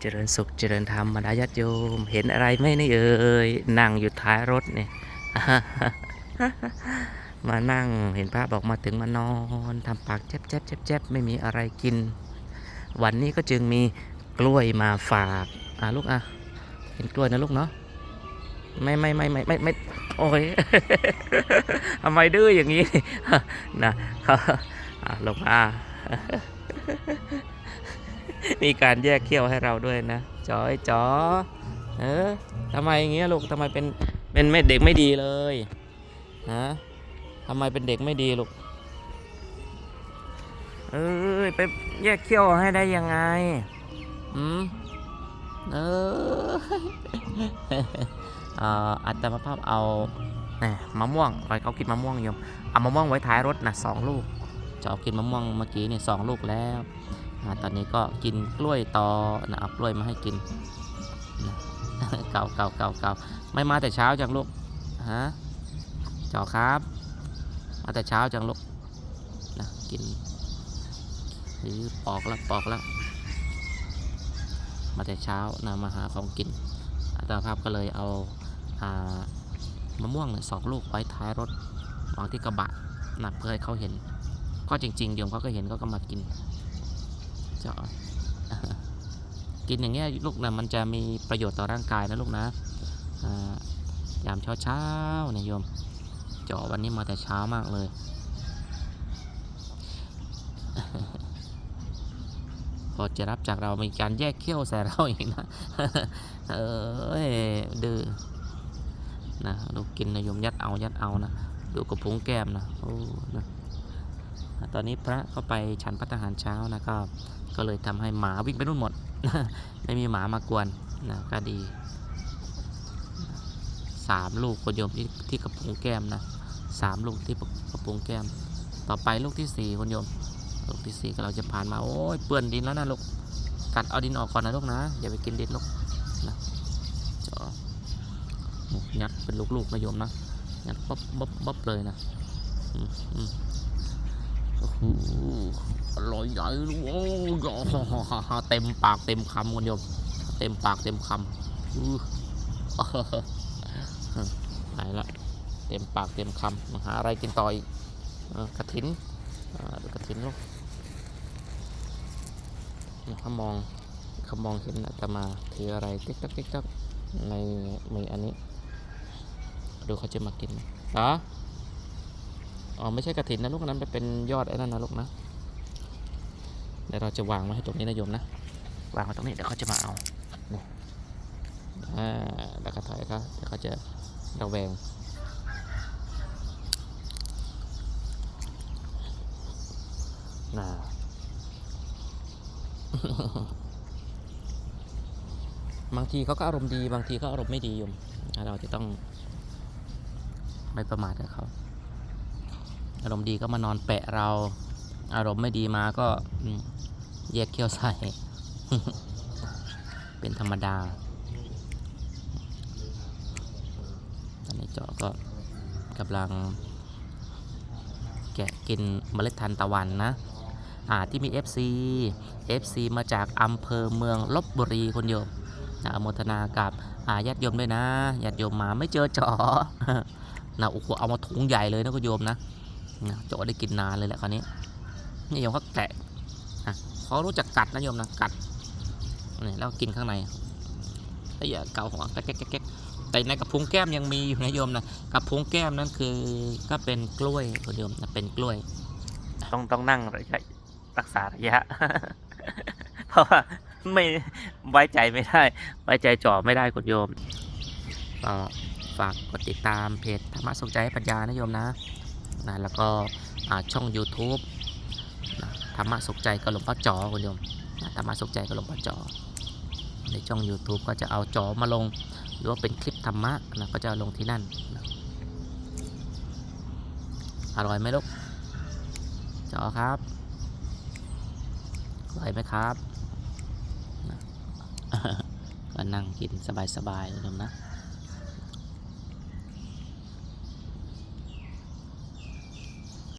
เจริญสุขเจริญธรรมบรรดาญาติโยม เห็นอะไรไหมนี่เอ่ยนั่งอยู่ท้ายรถเนี่ยมานั่งเห็นพระบอกมาถึงมานอนทำปากแจ๊บแจ๊บแจ๊บแจ๊บไม่มีอะไรกิน วันนี้ก็จึงมีกล้วยมาฝากอะลูกอะเห็นกล้วยนะลูกเนาะไม่ไม่ไม่ไม่ไม่ไม่โอ้ยทำไมดื้ออย่างนี้นะเขาอะลงมา มีการแยกเขี้ยวให้เราด้วยนะจอยจอเออทำไมอย่างเงี้ยลูกทำไมเป็นเป็นไม่เด็กไม่ดีเลยฮะทำไมเป็นเด็กไม่ดีลูกเอ้ยไปแยกเขี้ยวให้ได้ยังไงอืมเอออัตมาภาพเอาแหมมะม่วงไปเขากินมะม่วงโยมเอามะม่วงไว้ท้ายรถนะสองลูกจะเอากินมะม่วงเมื่อกี้เนี่ยสองลูกแล้ว อ่าตอนนี้ก็กินกล้วยต่อนะเอากล้วยมาให้กินนะเก่าเก่าเก่าเก่าไม่มาแต่เช้าจังลูกฮะจอครับ มาแต่เช้าจังลูกนะกินหรือปอกแล้วปอกแล้วมาแต่เช้านะมาหาของกินอาตมาภาพก็เลยเอาอามะม่วงสองลูกไว้ท้ายรถวางที่กระบะนะเพื่อให้เขาเห็น ก็จริงๆโยมเขาก็เห็นเขาก็มากิน จาะกินอย่างเงี้ยลูกนะมันจะมีประโยชน์ต่อร่างกายนะลูกนะยามเช้าเช้าเนี่ยโยมเจาะวันนี้มาแต่เช้ามากเลย พอจะรับจากเรามีการแยกเขี้ยวใส่เราอีกนะ เอ้ยดื้อนะลูกกินนะโยมยัดเอายัดเอานะดูกระพุ้งแก้มนะโอ้นะ ตอนนี้พระเข้าไปฉันพัฒหารเช้านะครับ ก็เลยทำให้หมาวิ่งไปนู่นหมด ไม่มีหมามากวนนะก็ดีสามลูกคนโยมที่ที่กระพุ้งแก้มนะสามลูกที่กระพุ้งแก้ม ต่อไปลูกที่สี่คนโยม ลูกที่สี่ก็เราจะผ่านมาโอ้ยเปื้อนดินแล้วนะลูกกัดเอาดินออกก่อนนะลูกนะอย่าไปกินดินลูกนะจะยัดเป็นลูกๆนะโยมนะยัดบ๊อบบ๊อบบ๊อบเลยนะอืมอืม อร่อยใหญ่เลยโอ้ยเต็มปากเต็มคำคุณโยมเต็มปากเต็มคำหายละเต็มปากเต็มคำมาหาอะไรกินต่ออีกกระถินกระถินลูกเขามองเขามองเห็นอาตมาถืออะไรติ๊กตักติ๊กตักในมืออันนี้ ดูเขาจะมากินไหมอ๋ อ๋อไม่ใช่กระถินนะลูกนั้นไปเป็นยอดไอ้นั่นนะลูกนะเดี๋ยวเราจะวางไว้ให้ตรงนี้นะโยมนะวางไว้ตรงนี้เดี๋ยวเขาจะมาเอานี่อ่าแล้วก็ถอยเขาเดี๋ยวเขาจะระแวงน่าบางทีเขาก็อารมณ์ดี บางทีเขาอารมณ์ไม่ดีโยมเราจะต้องไม่ประมาทกับเขา อารมณ์ดีก็มานอนแปะเรา อารมณ์ไม่ดีมาก็แยกเขี้ยวใส่ เป็นธรรมดาตอนนี้เจาะก็กำลัง แกะกินเมล็ดทานตะวันนะอ่าที่มี FC FC มาจากอำเภอเมืองลบบุรีคนโยมนะอนุโมทนากับอาญาติโยมด้วยนะญาติโยมมาไม่เจอเจาะนะโอ้โหเอามาถุงใหญ่เลยนะคุณโยมนะ โจได้กินนานเลยแหละคราวนี้นี่โยมเขาแกะอะเขารู้จักกัดนะโยมนะกัดนี่แล้วกินข้างในไอ้ยาเกาหัวแก๊กแก๊กแก๊กแก๊กแต่ในกระพุ้งแก้มยังมีอยู่นะโยมนะกระพุ้งแก้มนั่นคือก็เป็นกล้วยคุณโยมนะเป็นกล้วย ต้องต้องนั่งระยะรักษาระยะ เพราะว่าไม่ไว้ใจไม่ได้ ไว้ใจจ่อไม่ได้คุณโยมก็ฝากกดติดตามเพจธรรมะสนใจปัญญานะโยมนะ นะแล้วก็ช่อง YouTube นะธรรมะสุขใจกับหลวงพ่อจอคุณโยมนะธรรมะสุขใจกับหลวงพ่อจอในช่อง YouTube ก็จะเอาจอมาลง หรือว่าเป็นคลิปธรรมะนะก็จะลงที่นั่นนะอร่อยไหมลูกจอครับอร่อยไหมครับนะก็นั่งกินสบายๆนะโยมนะ